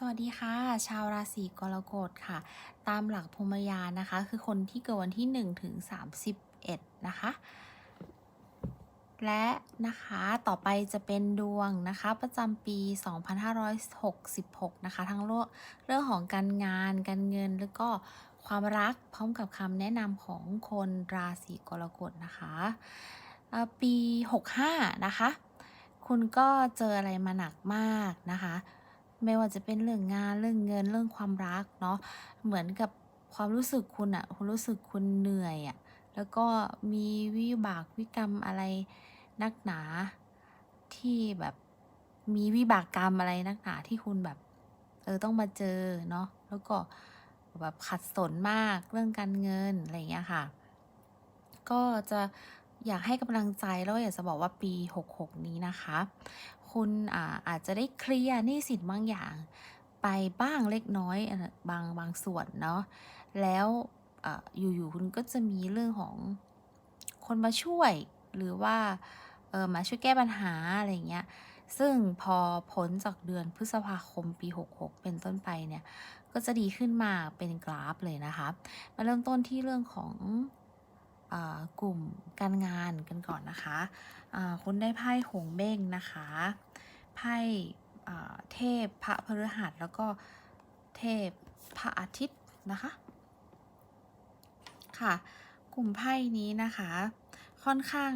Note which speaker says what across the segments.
Speaker 1: สวัสดีค่ะ ชาวราศีกรกฎค่ะ ตามหลักพรหมยานนะคะ คือคนที่เกิดวันที่1ถึง31 นะคะ และนะคะต่อไปจะเป็นดวงนะคะ ประจำปี 2566 นะคะ ทั้งเรื่องเรื่องของการงาน การเงินแล้วก็ความรักพร้อมกับคำแนะนำของคนราศีกรกฎนะคะปี 65 นะคะ คุณก็เจออะไรมาหนักมากนะคะ ไม่ว่าจะเป็นเรื่องงานเรื่องเงินเรื่องความรักเนาะเหมือนกับความรู้สึกคุณอะคุณรู้สึกคุณเหนื่อยอะแล้วก็มีวิบากวิกรรมอะไรนักหนาที่แบบมีวิบากกรรมอะไรนักหนาที่คุณแบบ เออต้องมาเจอเนาะแล้วก็แบบขัดสนมากเรื่องการเงินอะไรอย่างเงี้ยค่ะ ก็จะอยากให้กำลังใจแล้วอยากจะบอกว่าปี 66 นี้นะคะ คุณอาอาจจะได้เคลียร์หนี้สินบางอย่าง ไปบ้างเล็กน้อยบางบางส่วนเนาะแล้วออยู่ๆคุณก็จะมีเรื่องของคนมาช่วยหรือว่าเออมาช่วยแก้ปัญหาอะไรเงี้ย ซึ่งพอพ้นจากเดือนพฤษภาคมปี 66 เป็นต้นไปเนี่ย ก็จะดีขึ้นมาเป็นกราฟเลยนะคะ มาเริ่มต้นที่เรื่องของ กลุ่มการงานกันก่อนนะคะคุณได้ไพ่หงเบ้งนะคะ ไพ่เทพพระพฤหัสแล้วก็เทพพระอาทิตย์นะคะ ค่ะ กลุ่มไพ่นี้นะคะ ค่อนข้าง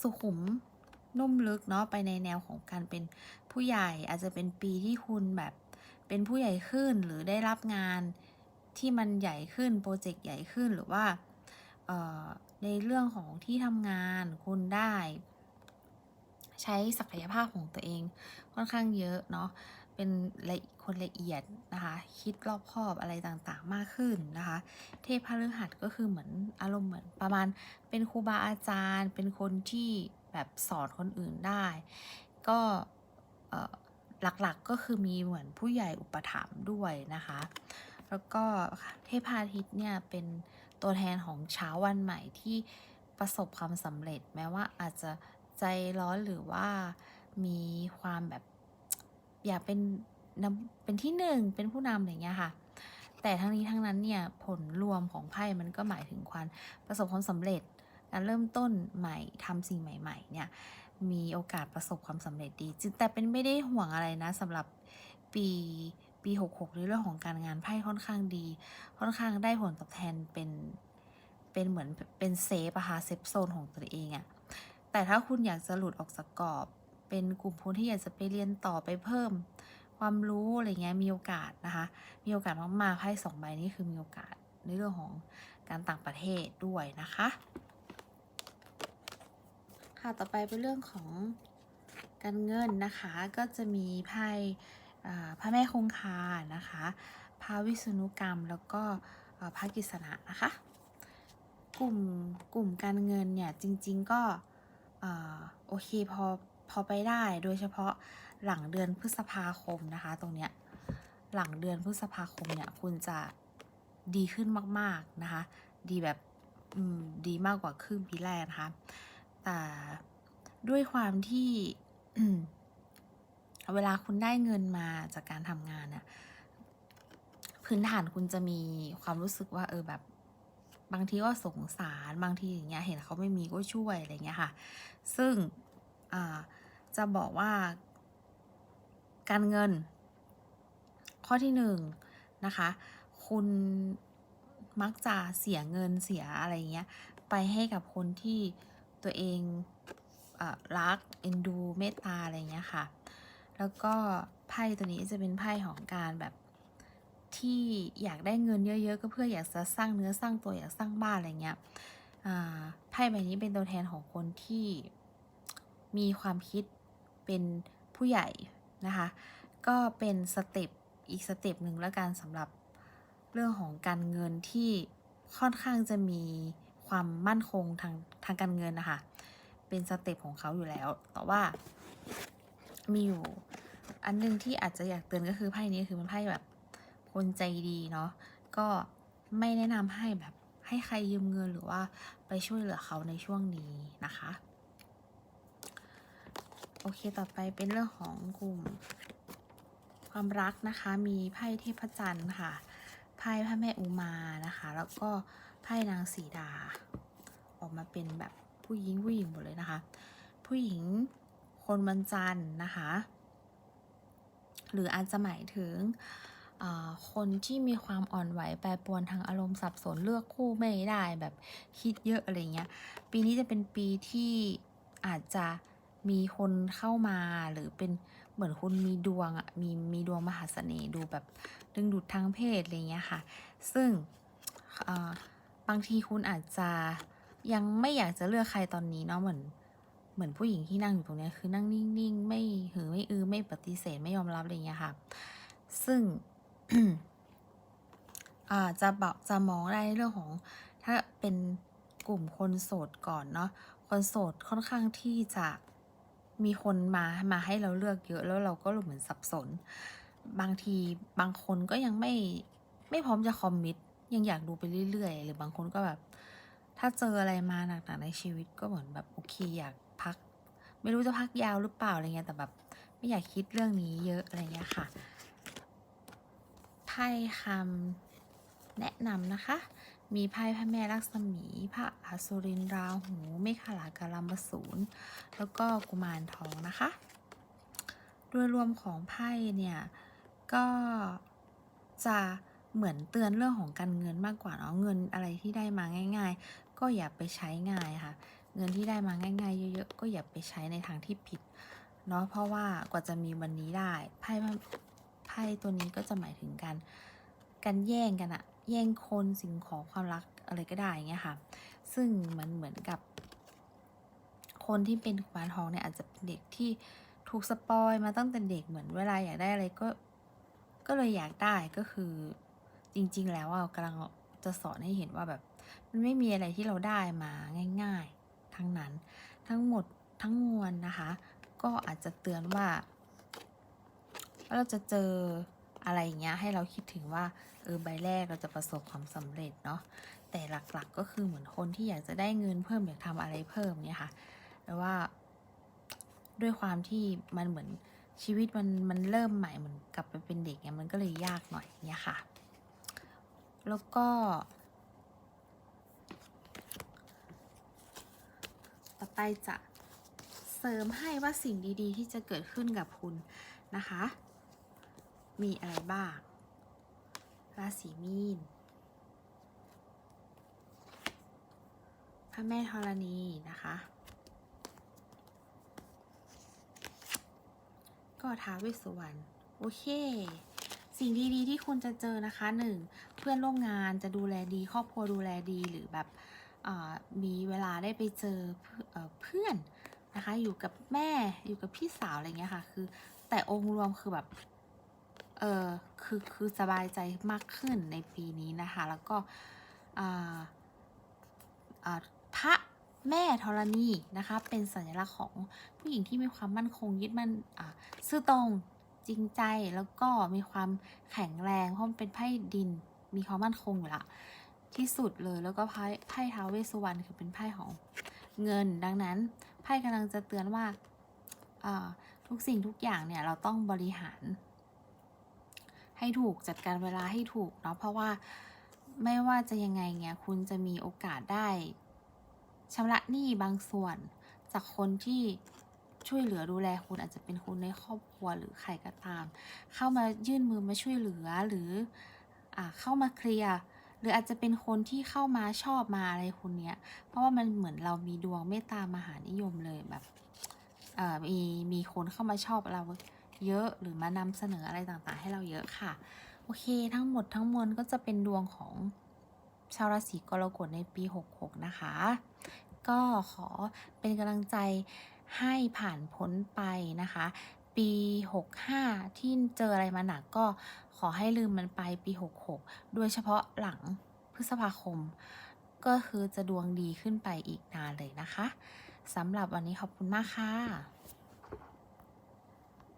Speaker 1: สุขุมนุ่มลึกเนาะไปในแนวของการเป็นผู้ใหญ่อาจจะเป็นปีที่คุณแบบเป็นผู้ใหญ่ขึ้นหรือได้รับงานที่มันใหญ่ขึ้นโปรเจกต์ใหญ่ขึ้นหรือว่า ในเรื่องของที่ทำงานคุณได้ ใช้ศักยภาพของตัวเองค่อนข้างเยอะเนาะเป็นละคนละเอียดนะคะ คิดรอบคอบอะไรต่างๆมากขึ้นนะคะ เทพพฤหัสก็คือเหมือนอารมณ์เหมือนประมาณเป็นครูบาอาจารย์ เป็นคนที่แบบสอนคนอื่นได้ ก็หลักๆก็คือมีเหมือนผู้ใหญ่อุปถัมภ์ด้วยนะคะ แล้วก็เทพอาทิตย์เนี่ยเป็น ตัวแทนของเช้าวันใหม่ที่ประสบความสำเร็จ แม้ว่าอาจจะใจร้อนหรือว่ามีความแบบอยากเป็นนำเป็นที่หนึ่งเป็นผู้นำอะไรอย่างเงี้ยค่ะ แต่ทั้งนี้ทั้งนั้นเนี่ยผลรวมของไพ่มันก็หมายถึงความประสบความสำเร็จการเริ่มต้นใหม่ทำสิ่งใหม่ ๆ เนี่ยมีโอกาสประสบความสำเร็จดีจึงแต่เป็นไม่ได้ห่วงอะไรนะสำหรับปี ปี 66 ในเรื่องของการงานไพ่ค่อนข้างดี ค่อนข้างได้ผลตอบแทนเป็นเป็นเหมือนเป็นเซฟอะค่ะเซฟโซนของตัวเองอะแต่ถ้าคุณอยากจะหลุดออกจากกรอบ เป็นกลุ่มคนที่อยากจะไปเรียนต่อไปเพิ่ม ความรู้อะไรเงี้ยมีโอกาสนะคะ มีโอกาสมากๆไพ่สองใบนี้คือมีโอกาสในเรื่องของการต่างประเทศด้วยนะคะ ค่ะต่อไปเป็นเรื่องของการเงินนะคะก็จะมีไพ่ พระแม่คงคานะคะ พระวิษณุกรรมแล้วก็พระกฤษณะนะคะ กลุ่มกลุ่มการเงินเนี่ยจริง ๆก็โอเคพอพอไปได้โดยเฉพาะหลังเดือนพฤษภาคมนะคะ ตรงเนี้ยหลังเดือนพฤษภาคมเนี่ยคุณจะดีขึ้นมากๆนะคะ ดีแบบดีมากกว่าครึ่งปีแรกนะคะ แต่ด้วยความที่ เวลาคุณได้เงินมาจากการทำงานน่ะพื้นฐานคุณจะมีความรู้สึกว่าเออแบบบางทีก็สงสารบางทีอย่างเงี้ยเห็นเขาไม่มีก็ช่วยอะไรเงี้ยค่ะ ซึ่งอ่าจะบอกว่า การเงิน ข้อที่หนึ่งนะคะ คุณมักจะเสียเงินเสียอะไรเงี้ยไปให้กับคนที่ตัวเองอรักเอ็นดูเมตตาอะไรเงี้ยค่ะ แล้วก็ไพ่ตัวนี้จะเป็นไพ่ของการแบบที่อยากได้เงินเยอะๆ ก็เพื่ออยากจะสร้างเนื้อสร้างตัวอยากสร้างบ้านอะไรเงี้ยไพ่ใบนี้เป็นตัวแทนของคนที่มีความคิดเป็นผู้ใหญ่นะคะ ก็เป็นสเต็ปอีกสเต็ปหนึ่งแล้วกันสำหรับเรื่องของการเงินที่ค่อนข้างจะมีความมั่นคงทางทางการเงินนะคะ เป็นสเต็ปของเขาอยู่แล้ว แต่ว่า มีอยู่ อันหนึงที่อาจจะอยากเตือนก็คือไพ่นี้คือมันไพ่แบบคนใจดีเนาะก็ไม่แนะนำให้แบบให้ใครยืมเงินหรือว่าไปช่วยเหลือเขาในช่วงนี้นะคะ โอเคต่อไปเป็นเรื่องของกลุ่มควความรักนะคะมีไพ่เทพจันทร์ค่ะไพ่พระแม่อุมานะคะ แล้วก็ไพ่นางสีดา ออกมาเป็นแบบผู้หญิงผู้หญิงหมดเลยนะคะ ผู้หญิง คนวันจันทร์นะคะ หรืออาจจะหมายถึงคนที่มีความอ่อนไหวแปรปรวนทางอารมณ์สับสนเลือกคู่ไม่ได้แบบคิดเยอะอะไรเงี้ย ปีนี้จะเป็นปีที่อาจจะมีคนเข้ามาหรือเป็นเหมือนคุณมีดวงอะ่ะมีมีดวงมหาเสน่ห์ดูแบบดึงดูดทางเพศอะไรเงี้ยค่ะ ซึ่งบางทีคุณอาจจะยังไม่อยากจะเลือกใครตอนนี้เนาะเหมือน เหมือนผู้หญิงที่นั่งอยู่ตรงนี้คือนั่งนิ่งๆ ไม่หือไม่อือไม่ปฏิเสธไม่ยอมรับอะไรเงี้ยค่ะ ซึ่งอาจะบอกจะมองได้เรื่องของ ถ้าเป็นกลุ่มคนโสดก่อนเนาะคนโสดค่อนข้างที่จะมีคนมามาให้เราเลือกเยอะแล้วเราก็เหมือนสับสน บางทีบางคนก็ยังไม่ไม่พร้อมจะคอมมิตยังอยากดูไปเรื่อยๆ หรือบางคนก็แบบ ถ้าเจออะไรมาหนักๆในชีวิตก็เหมือนแบบโอเคอยาก พัก ไม่รู้จะพักยาวหรือเปล่าอะไรเงี้ย แต่แบบไม่อยากคิดเรื่องนี้เยอะอะไรเงี้ยค่ะ ไพ่คำแนะนำนะคะ มีไพ่พระแม่ลักษมีพระอสุรินทราหูเมฆลากาลัมปสูรแล้วก็กุมารทองนะคะ โดยรวมของไพ่เนี่ยก็จะเหมือนเตือนเรื่องของการเงินมากกว่าเนาะเงินอะไรที่ได้มาง่าย ๆ ก็อย่าไปใช้ง่ายค่ะ เงินที่ได้มาง่ายๆ เยอะๆ ก็อย่าไปใช้ในทางที่ผิดเนาะเพราะว่ากว่าจะมีวันนี้ได้ไพ่ไพ่ตัวนี้ก็จะหมายถึงการการแย่งกันอะแย่งคนสิ่งของความรักอะไรก็ได้อย่างเงี้ยค่ะ ซึ่งมันเหมือนกับ คนที่เป็นกุมารทองเนี่ยอาจจะเป็นเด็กที่ถูกสปอยมาตั้งแต่เด็กเหมือนเวลาอยากได้อะไรก็ก็เลยอยากได้ก็คือจริง ๆ แล้วอะกำลังจะสอนให้เห็นว่าแบบ มันไม่มีอะไรที่เราได้มาง่าย ทั้งนั้น ทั้งหมดทั้งมวลนะคะ ก็อาจจะเตือนว่า เราจะเจออะไรอย่างเงี้ยให้เราคิดถึงว่าเออใบแรกเราจะประสบความสำเร็จเนาะแต่หลักๆก็คือเหมือนคนที่อยากจะได้เงินเพิ่มอยากทำอะไรเพิ่มเนี่ยค่ะแต่ว่าด้วยความที่มันเหมือนชีวิตมันมันเริ่มใหม่เหมือนกลับไปเป็นเด็กเนี่ยมันก็เลยยากหน่อยเนี่ยค่ะ แล้วก็ ต่อ ไปจะเสริมให้ว่าสิ่งดีๆ ที่จะเกิดขึ้นกับคุณนะคะ มีอะไรบ้าง ราศีมีน พระแม่ธรณีนะคะก็ท้าวเวสสุวรรณโอเค สิ่งดีๆที่คุณจะเจอนะคะหนึ่งเพื่อนร่วมงานจะดูแลดี ครอบครัวดูแลดีหรือแบบ มีเวลาได้ไปเจอเพื่อนนะคะ อยู่กับแม่อยู่กับพี่สาวอะไรเงี้ยค่ะ คือแต่องค์รวมคือแบบเออคือคือสบายใจมากขึ้นในปีนี้นะคะ แล้วก็พระแม่ธรณีนะคะ เป็นสัญลักษณ์ของผู้หญิงที่มีความมั่นคงยึดมั่นซื่อตรงจริงใจแล้วก็มีความแข็งแรงเพราะมันเป็นไพ่ดินมีความมั่นคงอยู่ละ ที่สุดเลยแล้วก็ไพ่ไพ่ท้าวเวสสุวรรณคือเป็นไพ่ของเงิน ดังนั้นไพ่กำลังจะเตือนว่าทุกสิ่งทุกอย่างเนี่ยเราต้องบริหาร ให้ถูกจัดการเวลาให้ถูกเนาะเพราะว่าไม่ว่าจะยังไงเนี่ยคุณจะมีโอกาสได้ชำระหนี้บางส่วน จากคนที่ช่วยเหลือดูแลคุณอาจจะเป็นคนในครอบครัวหรือใครก็ตาม เข้ามายื่นมือมาช่วยเหลือหรืออเข้ามาเคลียร์ รืออาจจะเป็นคนที่เข้ามาชอบมาอะไรคุณเนี้ย เพราะว่ามันเหมือนเรามีดวงเมตตามหานิยมเลยแบบเอ่อมีมีคนเข้ามาชอบเราเยอะหรือมานำเสนออะไรต่างๆ ให้เราเยอะค่ะ โอเค ทั้งหมดทั้งมวลก็จะเป็นดวงของชาวราศีกรกฎในปี 66 นะคะ ก็ขอเป็นกำลังใจให้ผ่านพ้นไปนะคะ ปี 65 ที่เจออะไรมาหนักก็ ขอให้ลืมมันไปปี 66 โดยเฉพาะหลังพฤษภาคม ก็คือจะดวงดีขึ้นไปอีกนานเลยนะคะสำหรับวันนี้ขอบคุณมากค่ะ